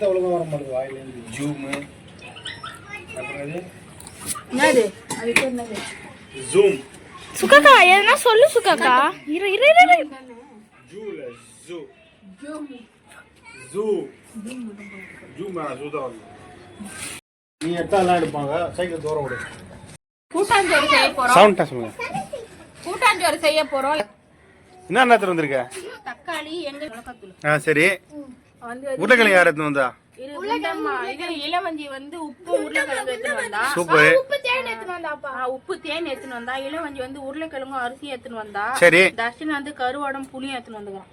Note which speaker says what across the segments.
Speaker 1: வார்த்தை ஒழுங்கா வர மாட்டேங்குது வாயிலேருந்து ஜூமு. அப்புறம் இது?
Speaker 2: என்னது? அது பேர் என்னது?
Speaker 1: ஜூம்.
Speaker 3: சுக்காக்கா எதுனா சொல்லு சுக்காக்கா இரு இரு இரு இரு.
Speaker 1: ஜூல ஜூ.
Speaker 2: ஜூம்.
Speaker 1: ஜூ. ஜூ தான் நீ எடுத்தா எல்லாம் எடுப்பாங்க. சைக்கிள் தூரம் விடு.
Speaker 2: கூட்டாஞ்சோறு செய்ய போறோம்.
Speaker 1: சவுண்டா சொல்லுங்க
Speaker 2: கூட்டாஞ்சோறு செய்ய போறோம்.
Speaker 1: என்ன வந்திருக்க?
Speaker 2: தக்காளி எங்க?
Speaker 1: ஆ சரி. உருளைக்கிழங்கு யார் எடுத்துன்னு வந்தா?
Speaker 2: வந்து உப்பு உருளைக்கிழங்கு எடுத்துன்னு வந்தா.
Speaker 1: சூப்பர்
Speaker 2: ஆ, உப்பு தேன் எடுத்துன்னு வந்தா. இளவஞ்சி வந்து உருளைக்கிழங்கும் அரிசி எடுத்துன்னு வந்தா.
Speaker 1: சரி.
Speaker 2: தர்ஷன் வந்து கருவாடம் புளியும் எடுத்துன்னு வந்துக்கிறான்.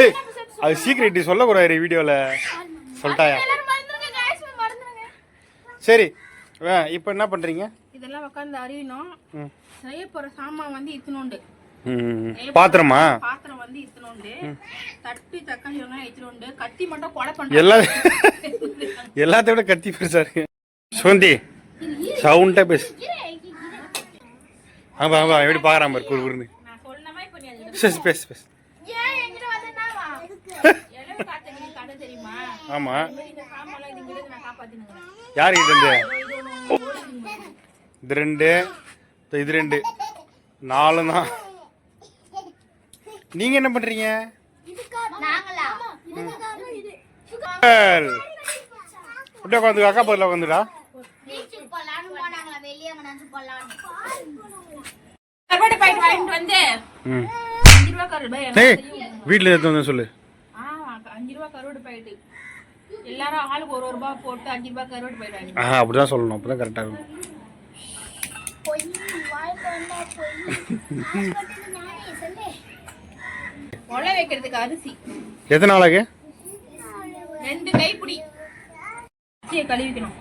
Speaker 1: ஏய் அது சீக்கிரட்டி சொல்லக்கூடாது வீடியோவில் சொல்லிட்டாயா?
Speaker 3: எல்லாரும் மறந்துருங்க guys, மறந்துருங்க.
Speaker 1: சரி. இப்போ என்ன பண்ணுறீங்க
Speaker 2: இதெல்லாம் உட்காந்து அறியணும். செய்ய போற சாமான் வந்து இத்தினோண்டு
Speaker 1: பாத்திரமா?
Speaker 2: பாத்திரம் வந்து இத்தினோண்டு தட்டு தக்காளி வெங்காயம் இத்தினோண்டு கத்தி மட்டும் கொலை பண்ற.
Speaker 1: எல்லா எல்லாத்தையும் விட கத்தி பெருசா இருக்கு. சுகந்தி சவுண்டா பேசு. ஆமா ஆமா எப்படி பாக்குறான் பாரு
Speaker 2: பண்ணி அது
Speaker 1: பேசு பேசு பேசு. ஆமா.
Speaker 2: இந்த சாமான்லாம் இது
Speaker 1: இருந்து? ரெண்டு. இது ரெண்டு. நாலு தான் நீங்க என்ன பண்றீங்க? அப்படியே உட்காந்து அக்கா பதில் உட்காந்துடா. வீட்டில் எடுத்து வந்து சொல்லு.
Speaker 2: அஞ்சு ரூபா கருவாடு பாக்கெட்டு எல்லாரும் ஆளுக்கு ஒரு ரூபா போட்டு அஞ்சு ரூபா கருவாடு பாக்கெட் வாங்கி
Speaker 1: ஆ அப்படிதான் சொல்லணும். அப்பதான் கரெக்டாக இருக்கும்
Speaker 3: பொய் வாய்க்கு வந்தா பொய் நானே சொல்லு
Speaker 2: ஒலை வைக்கிறதுக்கு அரிசி.
Speaker 1: எத்தனை நாளாக
Speaker 2: ரெண்டு கைப்பிடி. அரிசியை கழுவிக்கணும்.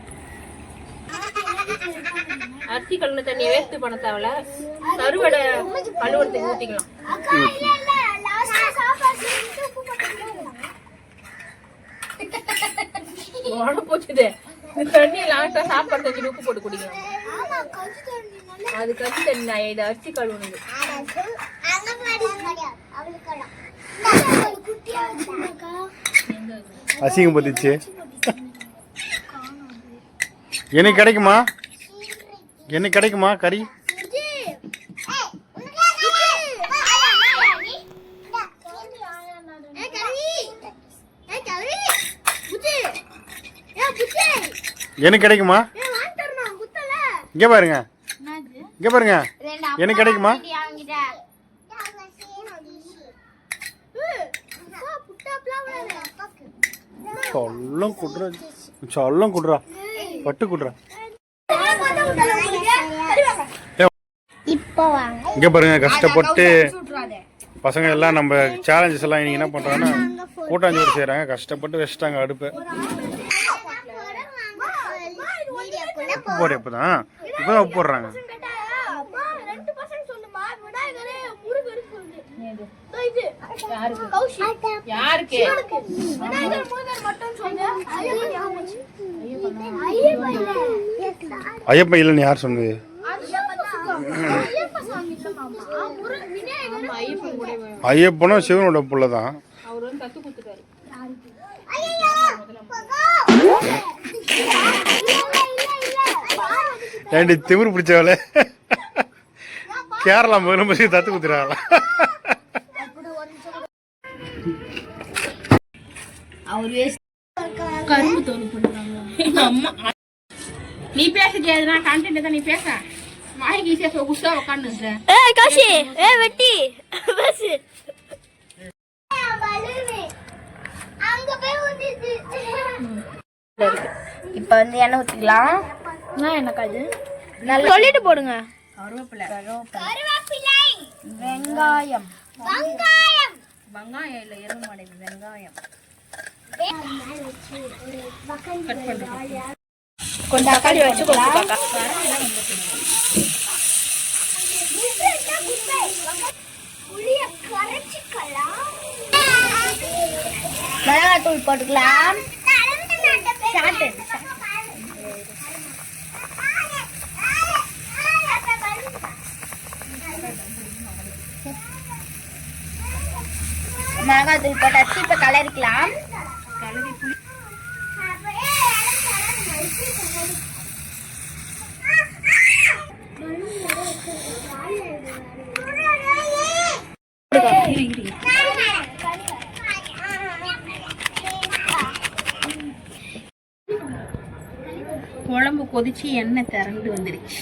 Speaker 2: அரிசி கழுவுன தண்ணியை வேஸ்ட் பண்ண தேவையில்ல. கருவடை கழுவுறதுக்கு ஊற்றிக்கலாம்
Speaker 3: லாஸ்ட்
Speaker 2: உடம்பு போச்சுது. இந்த தண்ணி லாஸ்ட்டாக சாப்பாடு தண்ணி உப்பு போட்டு குடிக்கலாம்
Speaker 3: ஆமா கஞ்சி தண்ணி நல்லா
Speaker 2: அது கஞ்சி தண்ணி நான் இது அரிசி கழுவுனது
Speaker 1: அசிங்கம் பத்திச்சு. எனக்கு கிடைக்குமா? எனக்கு கிடைக்குமா கறி? எனக்கு கிடைக்குமா? இங்கே பாருங்க. இங்கே பாருங்க. எனக்கு கிடைக்குமா? சொல்லம் குடுறா. சொல்லம் குடுறா. பட்டு குடுறா.
Speaker 3: இப்போ வாங்க.
Speaker 1: இங்கே பாருங்க கஷ்டப்பட்டு பசங்க எல்லாம் நம்ம சேலஞ்சஸ் எல்லாம் இன்னைக்கு என்ன பண்றாங்கன்னா கூட்டாஞ்சோறு செய்றாங்க. கஷ்டப்பட்டு வச்சுட்டாங்க அடுப்பு. உப்பு போடுற இப்பதான். இப்பதான் உப்பு போடுறாங்க.
Speaker 2: யாருக்கு?
Speaker 1: ஐயப்பன் இல்லைன்னு யார் சொன்னது? ஐயப்பனும் சிவனோட புள்ள தான்.
Speaker 2: அவர் வந்து தத்து குத்துட்டாரு.
Speaker 1: ஏண்டி திமிரு பிடிச்சவளே? கேரளா முதல்ல தத்து குத்துறாங்களா
Speaker 2: அவர் கரும்பு தோல் போட்டுறாங்க அம்மா. நீ பேச கேதுனா கண்டென்ட் தான் நீ பேச. வாய்க்கு ஈஸியாக குஸ்தா உட்காந்து
Speaker 3: ஏய் காசி ஏய் வெட்டி பஸ் அங்க போய் ஊத்திட்டு
Speaker 2: இப்போ வந்து எண்ணெய் ஊற்றிக்கலாம்
Speaker 3: நான் எனக்கு அது சொல்லிட்டு போடுங்க.
Speaker 2: கருவேப்பிலை.
Speaker 3: கருவேப்பிலை.
Speaker 2: வெங்காயம்.
Speaker 3: வெங்காயம்.
Speaker 2: வெங்காயம் இல்லை எருவு மாடேங்குது வெங்காயம். கொஞ்சம் தக்காளி வச்சு கொடுத்துருக்காக்கா
Speaker 3: புளிய கரைச்சிக்கலாம்
Speaker 2: மிளகாத்தூள் போட்டுக்கலாம்
Speaker 3: சாட்டு மிளகாத்தூள் போட்டாச்சு இப்போ கலரிக்கலாம்
Speaker 2: கலரி புளி இரு, இரு, இரு. குழம்பு கொதிச்சு எண்ணெய் திரண்டு வந்துடுச்சு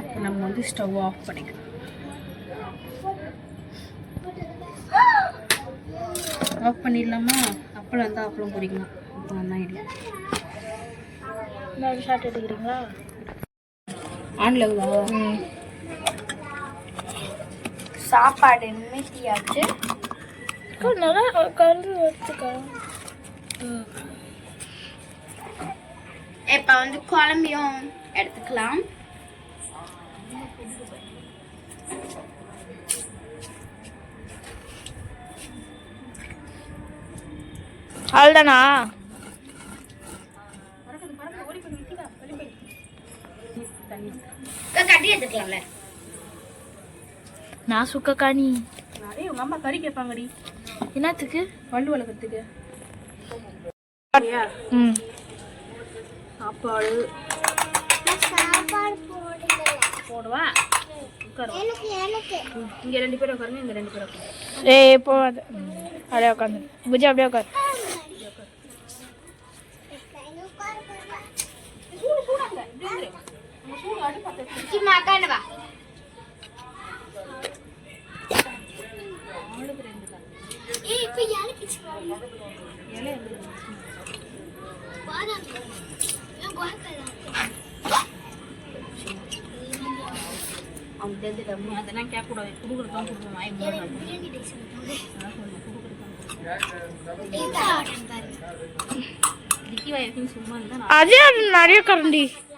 Speaker 2: இப்போ நம்ம வந்து ஸ்டவ் ஆஃப் பண்ணிக்கலாம் ஆஃப் பண்ணிடலாமா? அப்பளம் இருந்தால் அப்பளம் பொரிக்கலாம். அப்பளம் தான் இல்லை.
Speaker 3: ஷார்ட் எடுக்கிறீங்களா?
Speaker 2: ஆன்ல
Speaker 3: சாப்பாடு மீட்டியாச்சு நல்லா கலந்து வச்சுக்கோ. இப்போ வந்து குழம்பையும் எடுத்துக்கலாம். அவ்வளோதானா கட்டி எடுத்துக்கலாம்ல.
Speaker 4: நான் சுக்கக்காணி.
Speaker 2: நிறைய உங்கள் அம்மா கறி கேட்பாங்கடி.
Speaker 4: என்னத்துக்கு?
Speaker 2: பல்லு வளர்க்குறதுக்கு.
Speaker 4: ம்.
Speaker 2: சாப்பாடு. போடுவா? உட்காரு.
Speaker 3: எனக்கு எனக்கு.
Speaker 2: இங்க ரெண்டு பேரும் உட்காருங்க இங்க ரெண்டு பேரும்
Speaker 4: ஏய் போகாத. அப்படியே உட்காந்து புஜி அப்படியே உட்காரு.
Speaker 2: अजय कुड़ा
Speaker 3: करी आज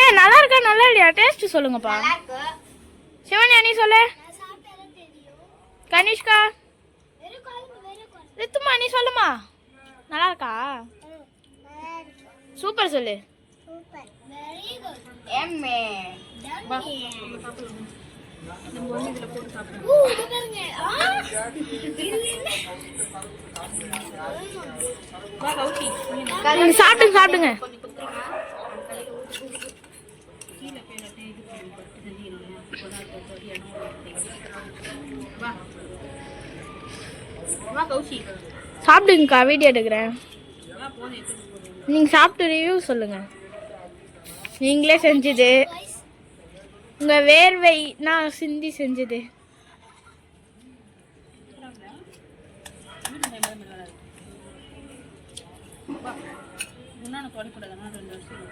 Speaker 4: ஏய் நல்லா இருக்கா நல்லா இல்லையா டேஸ்ட் சொல்லுங்கப்பா.
Speaker 3: இருக்கு
Speaker 4: சிவன்யா நீ சொல்லு. கனிஷ்கா. ரித்துமா நீ சொல்லுமா. நல்லா இருக்கா சூப்பர் சொல்லு.
Speaker 3: சூப்பர். வெரி குட்
Speaker 2: எம்மே.
Speaker 3: ஊ இது
Speaker 4: சாப்பிடுங்க சாப்பிடுங்க. சாப்பிடுங்கக்கா வீடியோ எடுக்கிறேன்.
Speaker 2: நீங்கள்
Speaker 4: நீங்க சாப்பிட்டு ரிவ்யூ சொல்லுங்க. நீங்களே செஞ்சது. உங்க வேர்வை நான் சிந்தி செஞ்சது.
Speaker 2: முன்னாடி தொடக்கூடாது ரெண்டு வருஷம்